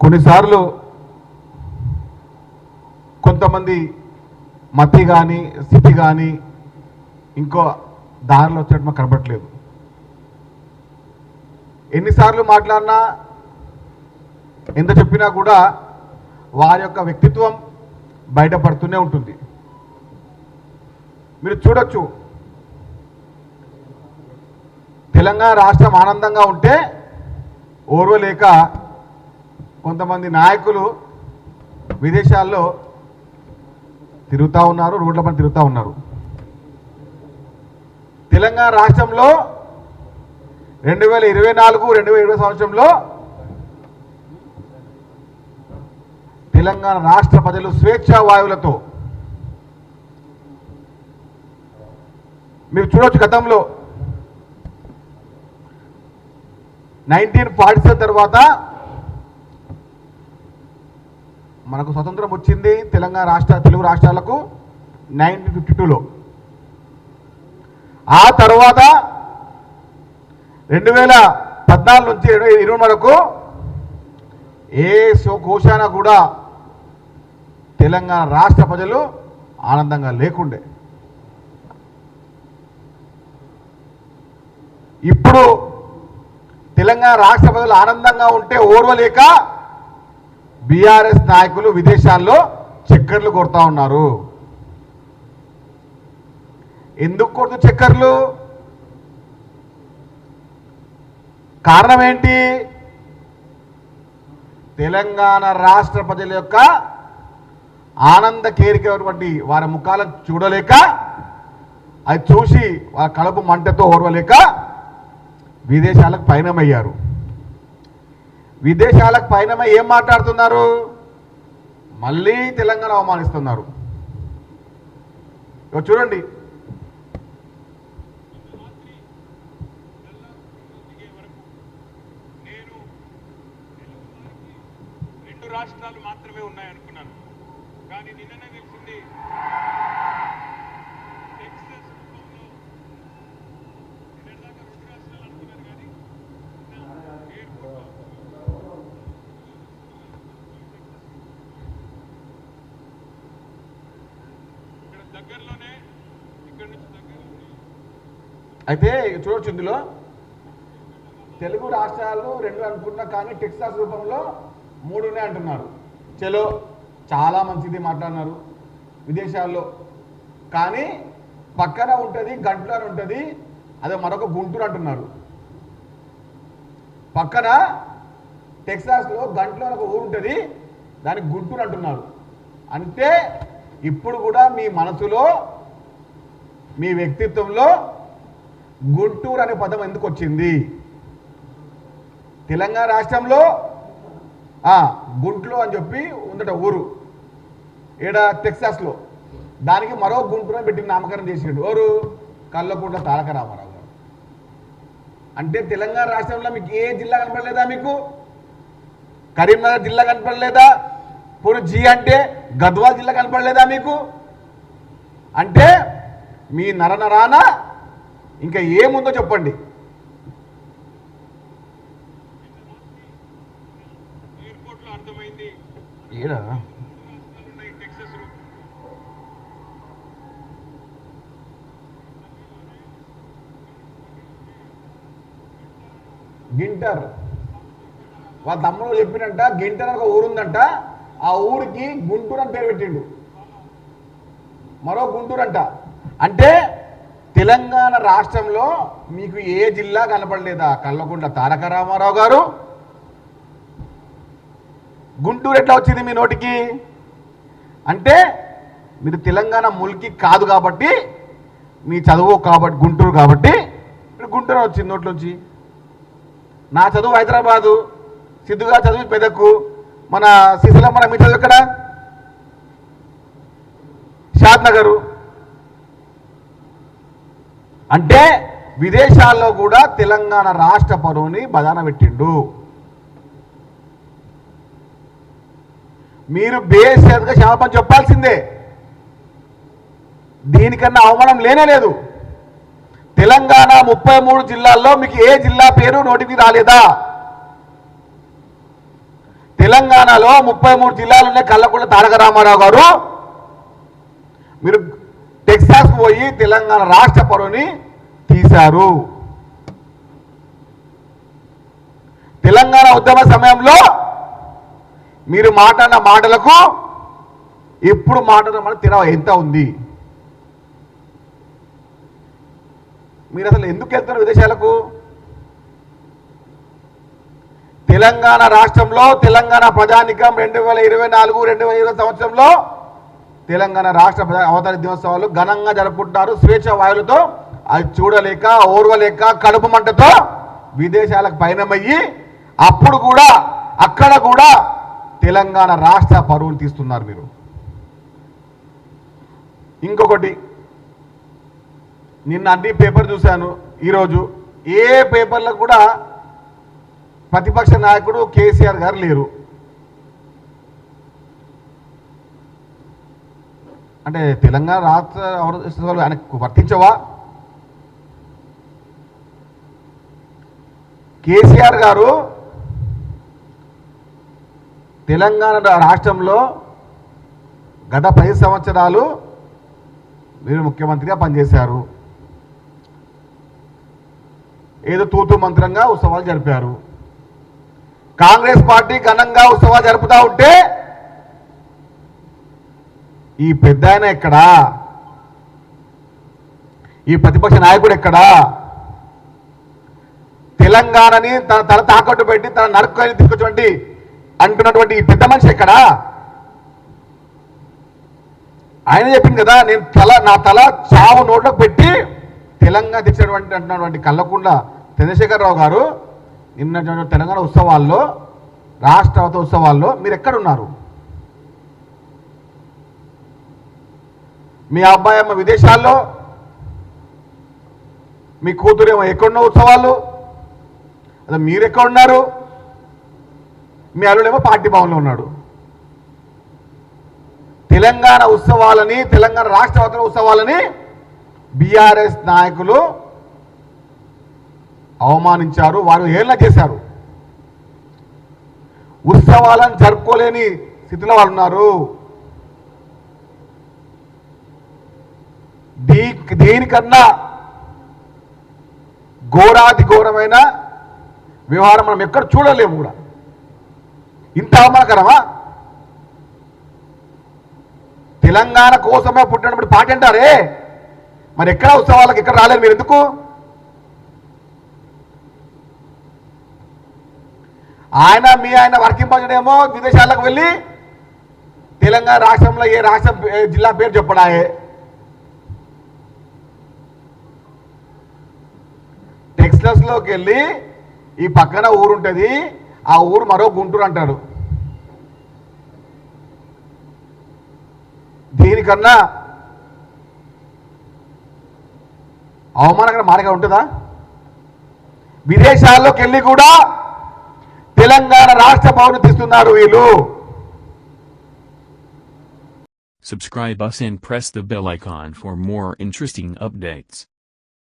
కొన్నిసార్లు కొంతమంది మతి కానీ స్థితి కానీ ఇంకో దారిలో వచ్చేటట్టు మాకు కనపడట్లేదు ఎన్నిసార్లు మాట్లాడినా ఎంత చెప్పినా కూడా వారి యొక్క వ్యక్తిత్వం బయటపడుతూనే ఉంటుంది. మీరు చూడొచ్చు. తెలంగాణ రాష్ట్రం ఆనందంగా ఉంటే ఓర్వలేక కొంతమంది నాయకులు విదేశాల్లో తిరుగుతూ ఉన్నారు రోడ్ల పని తిరుగుతూ ఉన్నారు. తెలంగాణ రాష్ట్రంలో రెండు వేల ఇరవై నాలుగు రెండు వేల ఇరవై సంవత్సరంలో తెలంగాణ రాష్ట్ర ప్రజలు స్వేచ్ఛా వాయువులతో మీరు చూడవచ్చు గతంలో నైన్టీన్ ఫార్టీ తర్వాత మనకు స్వతంత్రం వచ్చింది తెలంగాణ రాష్ట్ర తెలుగు రాష్ట్రాలకు నైన్టీన్ ఫిఫ్టీ టూలో. ఆ తర్వాత రెండు వేల పద్నాలుగు నుంచి ఇరవై ఇరవై వరకు ఏ సో- కోశాన కూడా తెలంగాణ రాష్ట్ర ప్రజలు ఆనందంగా లేకుండే. ఇప్పుడు తెలంగాణ రాష్ట్ర ప్రజలు ఆనందంగా ఉంటే ఓర్వలేక బీఆర్ఎస్ నాయకులు విదేశాల్లో చక్కర్లు కొడతా ఉన్నారు. ఎందుకు కొడుతూ చక్కర్లు? కారణం ఏంటి? తెలంగాణ రాష్ట్ర ప్రజల యొక్క ఆనంద కేరికటువంటి వారి ముఖాలను చూడలేక అది చూసి వాళ్ళ కడుపు మంటతో ఓర్వలేక విదేశాలకు పయనమయ్యారు. విదేశాలకు పైనమై ఏం మాట్లాడుతున్నారు? మళ్ళీ తెలంగాణ అవమానిస్తున్నారు. చూడండి. నేను రెండు రాష్ట్రాలు మాత్రమే ఉన్నాయనుకున్నాను. కానీ నిన్ననే తెలిసింది టెక్సస్ రూపంలో నిన్నటిదాకా రెండు రాష్ట్రాలు అనుకున్నారు కానీ నిన్న ఎయిర్పోర్ట్లో ఇక్కడ దగ్గరలోనే ఇక్కడ నుంచి దగ్గరలోనే అయితే చూడొచ్చు ఇందులో. తెలుగు రాష్ట్రాలు రెండు అనుకున్నా కానీ టెక్సాస్ రూపంలో మూడు ఉన్నాయి అంటున్నారు. చలో చాలా మంచిది మాట్లాడినారు విదేశాల్లో. కానీ పక్కన ఉంటుంది గంటలో ఉంటుంది అదే మరొక గుంటూరు అంటున్నారు. పక్కన టెక్సాస్లో గంటలో ఒక ఊరు ఉంటుంది దానికి గుంటూరు అంటున్నారు. అంటే ఇప్పుడు కూడా మీ మనసులో మీ వ్యక్తిత్వంలో గుంటూరు అనే పదం ఎందుకు వచ్చింది? తెలంగాణ రాష్ట్రంలో ఆ, అని చెప్పి ఉందట ఊరు. ఈడ టెక్సాస్లో. దానికి మరో గుంటూరు పెట్టి నామకరణం చేసిండు. ఎవరు? కళ్ళకుంట తారక రామారావు గారు. అంటే తెలంగాణ రాష్ట్రంలో మీకు ఏ జిల్లా కనపడలేదా మీకు? కరీంనగర్ జిల్లా కనపడలేదా? పోనీ జీ అంటే గద్వాల్ జిల్లా కనపడలేదా మీకు? అంటే మీ నరనరాన ఇంకా ఏముందో చెప్పండి. ఏడా? గింటర్. వాళ్ళ తమ్ముడు చెప్పినంట గింటర్ ఒక ఊరుందంట. ఆ ఊరికి గుంటూరు అని పేరు పెట్టిండు. మరో గుంటూరు అంట. అంటే తెలంగాణ రాష్ట్రంలో మీకు ఏ జిల్లా కనపడలేదా? కల్లకుంట్ల తారక రామారావు గారు. గుంటూరు ఎట్లా వచ్చింది మీ నోటికి? అంటే మీరు తెలంగాణ ముల్కి కాదు కాబట్టి మీ చదువు కాబట్టి గుంటూరు కాబట్టి మీరు గుంటూరు వచ్చింది నోట్లోంచి. నా చదువు హైదరాబాదు. సిద్ధుగా చదువు పెదకు. మన శ్రీశైలం మన ఎక్కడ? షాద్ నగరు. అంటే విదేశాల్లో కూడా తెలంగాణ రాష్ట్ర పరువుని బదాన పెట్టిండు. మీరు బేసేదిగా క్షమాపణ చెప్పాల్సిందే. దీనికన్నా అవమానం లేనే లేదు. తెలంగాణ ముప్పై మూడు జిల్లాల్లో మీకు ఏ జిల్లా పేరు నోటికి రాలేదా? తెలంగాణలో ముప్పై మూడు జిల్లాలు ఉన్నాయి కల్లకుంట తారక రామారావు గారు. మీరు టెక్సాస్ పోయి తెలంగాణ రాష్ట్ర పరువుని తీశారు. తెలంగాణ ఉద్యమ సమయంలో మీరు మాట్లాడిన మాటలకు ఇప్పుడు మాట్లాడిన మాట తిన ఎంత ఉంది? మీరు అసలు ఎందుకు వెళ్తున్నారు విదేశాలకు? తెలంగాణ రాష్ట్రంలో తెలంగాణ ప్రజానికం రెండు వేల ఇరవై నాలుగు రెండు వేల ఇరవై సంవత్సరంలో తెలంగాణ రాష్ట్ర ప్రజా అవతరణ దినోత్సవాలు ఘనంగా జరుపుకుంటున్నారు. స్వేచ్ఛ వాయులతో అది చూడలేక ఓర్వలేక కడుపు మంటతో విదేశాలకు పయనమయ్యి అప్పుడు కూడా అక్కడ కూడా తెలంగాణ రాష్ట్ర పరువులు తీస్తున్నారు మీరు. ఇంకొకటి నిన్న అన్ని పేపర్ చూశాను. ఈరోజు ఏ పేపర్లో కూడా ప్రతిపక్ష నాయకుడు కేసీఆర్ గారు లేరు. అంటే తెలంగాణ రాష్ట్ర అవరోధాలు ఆయనకు వర్తించవా? కేసీఆర్ గారు తెలంగాణ రాష్ట్రంలో గత పది సంవత్సరాలు మీరు ముఖ్యమంత్రిగా పనిచేశారు. ఏదో తూతు మంత్రంగా ఉత్సవాలు జరిపారు. కాంగ్రెస్ పార్టీ ఘనంగా ఉత్సవాలు జరుపుతూ ఉంటే ఈ పెద్ద ఆయన ఎక్కడా? ఈ ప్రతిపక్ష నాయకుడు ఎక్కడా? తెలంగాణని తన తల తాకట్టు పెట్టి తన నరుకొని తీసుకొచ్చినటువంటి అంటున్నటువంటి ఈ పెద్ద మనిషి ఎక్కడా? ఆయన చెప్పింది కదా నేను తల నా తల చావు నోట్లోకి పెట్టి తెలంగాణ తెచ్చినటువంటి అంటున్నటువంటి కల్లకుండ చంద్రశేఖరరావు గారు నిన్న తెలంగాణ ఉత్సవాల్లో రాష్ట్రవత ఉత్సవాల్లో మీరు ఎక్కడున్నారు? మీ అబ్బాయి అమ్మ విదేశాల్లో మీ కూతురేమో ఎక్కడున్న ఉత్సవాలు అదే మీరు ఎక్కడ ఉన్నారు మీ అల్లుడేమో పార్టీ భవన్లో ఉన్నాడు. తెలంగాణ ఉత్సవాలని తెలంగాణ రాష్ట్ర ఉత్సవాలని బీఆర్ఎస్ నాయకులు అవమానించారు వారు ఏళ్ళ చేశారు ఉత్సవాలను జరుపుకోలేని స్థితిలో వాళ్ళు ఉన్నారు దీ దీనికన్నా ఘోరాతి ఘోరమైన వ్యవహారం మనం ఎక్కడ చూడలేము కూడా. ఇంత అవమానకరమా? తెలంగాణ కోసమే పుట్టినప్పుడు పాట అంటారే? మరి ఎక్కడ ఉత్సవాలకు ఎక్కడ రాలేదు? మీరు ఎందుకు ఆయన మీ ఆయన వర్కింగ్ పంచడేమో విదేశాలకు వెళ్ళి తెలంగాణ రాష్ట్రంలో ఏ రాష్ట్రం జిల్లా పేరు చెప్పడాయే టెక్స్టైల్స్లోకి వెళ్ళి ఈ పక్కన ఊరు ఉంటుంది. ఆ ఊరు మరో గుంటూరు అంటాడు దీనికన్నా అవమానకర మార్గం ఉంటుందా? విదేశాల్లోకి వెళ్ళి కూడా తెలంగాణ రాష్ట్ర పౌరులు తీస్తున్నారు వీళ్ళు Subscribe us and press the bell icon for more interesting updates.